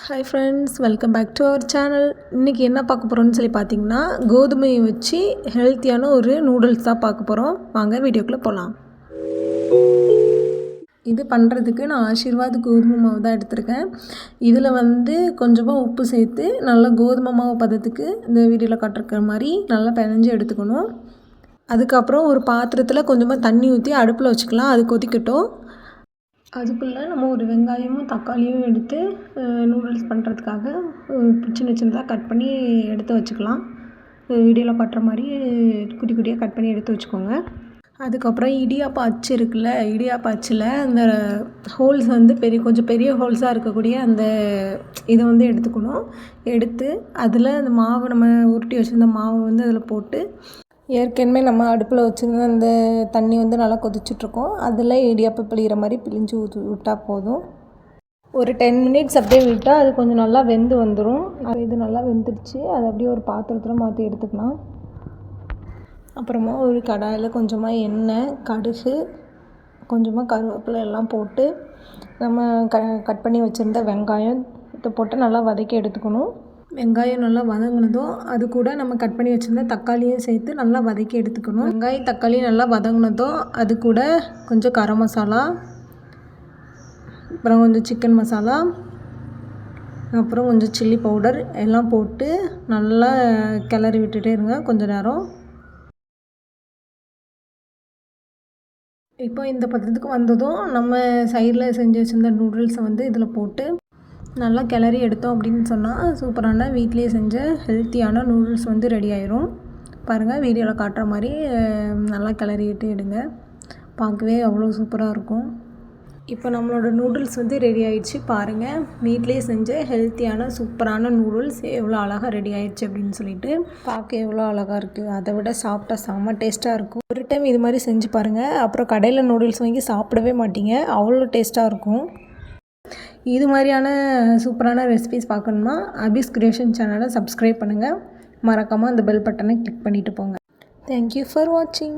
Hi friends welcome back to our channel இன்றைக்கி என்ன பார்க்க போகிறோம்னு சொல்லி பார்த்தீங்கன்னா கோதுமையை வச்சு ஹெல்த்தியான ஒரு நூடுல்ஸ் தான் பார்க்க போகிறோம் வாங்க வீடியோக்குள்ளே போகலாம் இது பண்ணுறதுக்கு நான் ஆசீர்வாத் கோதுமை மாவு தான் எடுத்திருக்கேன். இதில் வந்து கொஞ்சமாக உப்பு சேர்த்து நல்லா கோதுமை மாவு பதத்துக்கு இந்த வீடியோவில் காட்டிருக்கிற மாதிரி நல்லா பிணைஞ்சு எடுத்துக்கணும். அதுக்கப்புறம் ஒரு பாத்திரத்தில் கொஞ்சமாக தண்ணி ஊற்றி அடுப்பில் வச்சுக்கலாம். அது கொதிக்கட்டும். அதுக்குள்ளே நம்ம ஒரு வெங்காயமும் தக்காளியும் எடுத்து நூடுல்ஸ் பண்ணுறதுக்காக சின்ன சின்னதாக கட் பண்ணி எடுத்து வச்சுக்கலாம். வீடியோவில் காட்டுற மாதிரி குட்டி குட்டியாக கட் பண்ணி எடுத்து வச்சுக்கோங்க. அதுக்கப்புறம் இடியாப்பம் அச்சு இருக்குல்ல இடியாப்பம் அச்சில் அந்த ஹோல்ஸ் வந்து பெரிய கொஞ்சம் பெரிய ஹோல்ஸாக இருக்கக்கூடிய அந்த இதை வந்து எடுத்துக்கணும். எடுத்து அதில் அந்த மாவு நம்ம உருட்டி வச்சுருந்த மாவை வந்து அதில் போட்டு ஏற்கனவே நம்ம அடுப்பில் வச்சுருந்த அந்த தண்ணி வந்து நல்லா கொதிச்சுட்ருக்கோம். அதில் இடியாப்பம் பிழிகிற மாதிரி பிழிஞ்சு ஊற்றி விட்டால் போதும். ஒரு டென் மினிட்ஸ் அப்படியே விட்டால் அது கொஞ்சம் நல்லா வெந்து வந்துடும் இது நல்லா வெந்துடுச்சு. அதை அப்படியே ஒரு பாத்திரத்தில் மாற்றி எடுத்துக்கலாம். அப்புறமா ஒரு கடாயில் கொஞ்சமாக எண்ணெய் கடுகு கொஞ்சமாக கருவேப்பிலை எல்லாம் போட்டு நம்ம க கட் பண்ணி வச்சுருந்த வெங்காயம் இதை போட்டு நல்லா வதக்கி எடுத்துக்கணும். வெங்காயம் நல்லா வதங்கினதும் அது கூட நம்ம கட் பண்ணி வச்சுருந்த தக்காளியும் சேர்த்து நல்லா வதக்கி எடுத்துக்கணும். வெங்காயம் தக்காளி நல்லா வதங்கினதும் அது கூட கொஞ்சம் கரம் மசாலா அப்புறம் கொஞ்சம் சிக்கன் மசாலா அப்புறம் கொஞ்சம் சில்லி பவுடர் எல்லாம் போட்டு நல்லா கிளறி விட்டுட்டே இருங்க கொஞ்சம் நேரம். இப்போ இந்த பதத்துக்கு வந்ததும் நம்ம சைடில் செஞ்சு வச்சுருந்த நூடுல்ஸை வந்து இதில் போட்டு நல்லா கிளறி எடுத்தோம் அப்படின்னு சொன்னால் சூப்பரான வீட்லேயே செஞ்ச ஹெல்த்தியான நூடுல்ஸ் வந்து ரெடி ஆயிரும். பாருங்கள் வீடியோவில் காட்டுற மாதிரி நல்லா கிளறிட்டு எடுங்க. பார்க்கவே அவ்வளோ சூப்பராக இருக்கும். இப்போ நம்மளோட நூடுல்ஸ் வந்து ரெடி ஆயிடுச்சு. பாருங்கள் வீட்லேயே செஞ்ச ஹெல்த்தியான சூப்பரான நூடுல்ஸ் எவ்வளோ அழகாக ரெடி ஆயிடுச்சு அப்படின்னு சொல்லிட்டு. பார்க்க எவ்வளோ அழகாக இருக்குது அதை விட சாப்பிட்டா செம்ம டேஸ்ட்டாக இருக்கும். ஒரு டைம் இது மாதிரி செஞ்சு பாருங்கள் அப்புறம் கடையில் நூடுல்ஸ் வாங்கி சாப்பிடவே மாட்டீங்க. அவ்வளோ டேஸ்ட்டாக இருக்கும். இது மாதிரியான சூப்பரான ரெசிபிஸ் பார்க்கணுன்னா அபிஸ் கிரியேஷன் சேனலை சப்ஸ்கிரைப் பண்ணுங்கள் மறக்காமல் அந்த பெல் பட்டனை கிளிக் பண்ணிவிட்டு போங்க. தேங்க்யூ ஃபார் வாட்சிங்